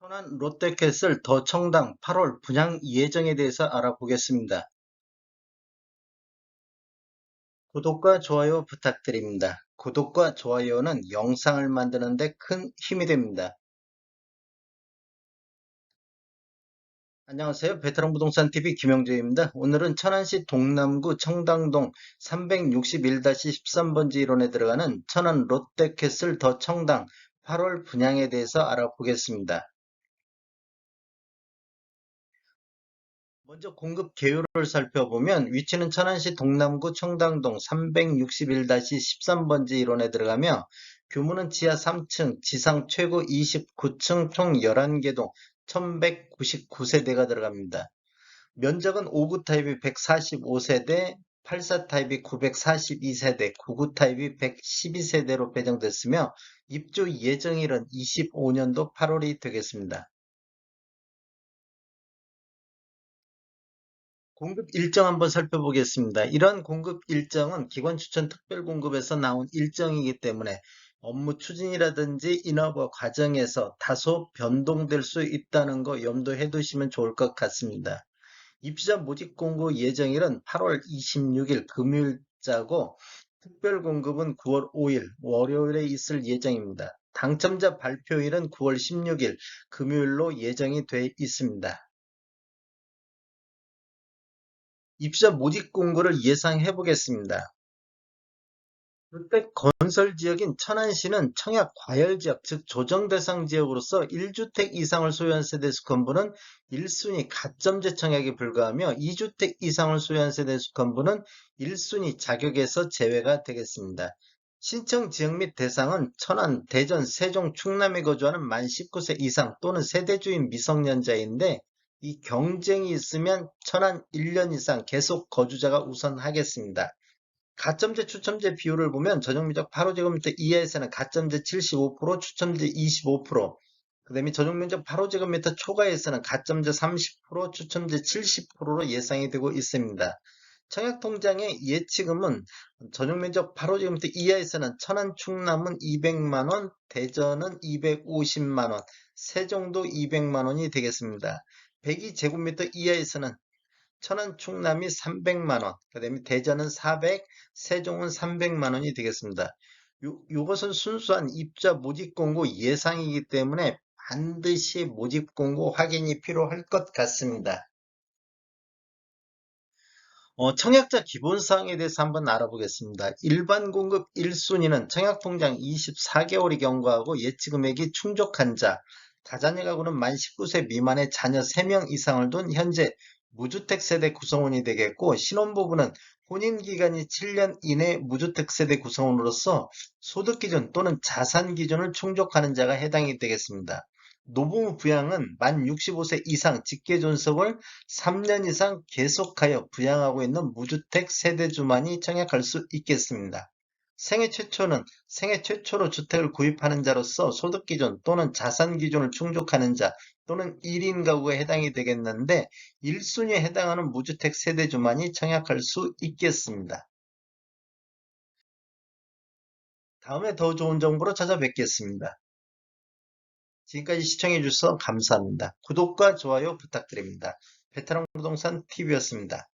천안 롯데캐슬 더 청당 8월 분양 예정에 대해서 알아보겠습니다. 구독과 좋아요 부탁드립니다. 구독과 좋아요는 영상을 만드는 데 큰 힘이 됩니다. 안녕하세요. 베테랑 부동산 TV 김영재입니다. 오늘은 천안시 동남구 청당동 361-13번지 일원에 들어가는 천안 롯데캐슬 더 청당 8월 분양에 대해서 알아보겠습니다. 먼저 공급 개요를 살펴보면 위치는 천안시 동남구 청당동 361-13번지 일원에 들어가며 규모는 지하 3층, 지상 최고 29층 총 11개 동 1199세대가 들어갑니다. 면적은 5구 타입이 145세대, 84 타입이 942세대, 99 타입이 112세대로 배정됐으며 입주 예정일은 25년도 8월이 되겠습니다. 공급 일정 한번 살펴보겠습니다. 이런 공급 일정은 기관 추천 특별 공급에서 나온 일정이기 때문에 업무 추진이라든지 인허가 과정에서 다소 변동될 수 있다는 거 염두해 두시면 좋을 것 같습니다. 입주자 모집 공고 예정일은 8월 26일 금요일자고 특별 공급은 9월 5일 월요일에 있을 예정입니다. 당첨자 발표일은 9월 16일 금요일로 예정이 돼 있습니다. 입주자 모집 공고를 예상해 보겠습니다. 주택 건설 지역인 천안시는 청약 과열 지역, 즉 조정 대상 지역으로서 1주택 이상을 소유한 세대 수 건부는 1순위 가점제 청약에 불과하며 2주택 이상을 소유한 세대 수 건부는 1순위 자격에서 제외가 되겠습니다. 신청 지역 및 대상은 천안, 대전, 세종, 충남에 거주하는 만 19세 이상 또는 세대주인 미성년자인데 이 경쟁이 있으면 천안 1년 이상 계속 거주자가 우선하겠습니다. 가점제 추첨제 비율을 보면 전용면적 8호제곱미터 이하에서는 가점제 75%, 추첨제 25%, 그 다음에 전용면적 8호제곱미터 초과에서는 가점제 30%, 추첨제 70%로 예상이 되고 있습니다. 청약통장의 예치금은 전용면적 8호제곱미터 이하에서는 천안 충남은 200만원, 대전은 250만원, 세종도 200만원이 되겠습니다. 102제곱미터 이하에서는 천안 충남이 300만원, 그 다음에 대전은 400, 세종은 300만원이 되겠습니다. 요, 요것은 순수한 입자 모집 공고 예상이기 때문에 반드시 모집 공고 확인이 필요할 것 같습니다. 어, 청약자 기본사항에 대해서 한번 알아보겠습니다. 일반 공급 1순위는 청약통장 24개월이 경과하고 예치금액이 충족한 자, 다자녀 가구는 만 19세 미만의 자녀 3명 이상을 둔 현재 무주택 세대 구성원이 되겠고 신혼부부는 혼인 기간이 7년 이내 무주택 세대 구성원으로서 소득 기준 또는 자산 기준을 충족하는 자가 해당이 되겠습니다. 노부부 부양은 만 65세 이상 직계 존속을 3년 이상 계속하여 부양하고 있는 무주택 세대주만이 청약할 수 있겠습니다. 생애 최초는 생애 최초로 주택을 구입하는 자로서 소득 기준 또는 자산 기준을 충족하는 자 또는 1인 가구에 해당이 되겠는데 1순위에 해당하는 무주택 세대주만이 청약할 수 있겠습니다. 다음에 더 좋은 정보로 찾아뵙겠습니다. 지금까지 시청해 주셔서 감사합니다. 구독과 좋아요 부탁드립니다. 베테랑 부동산 TV였습니다.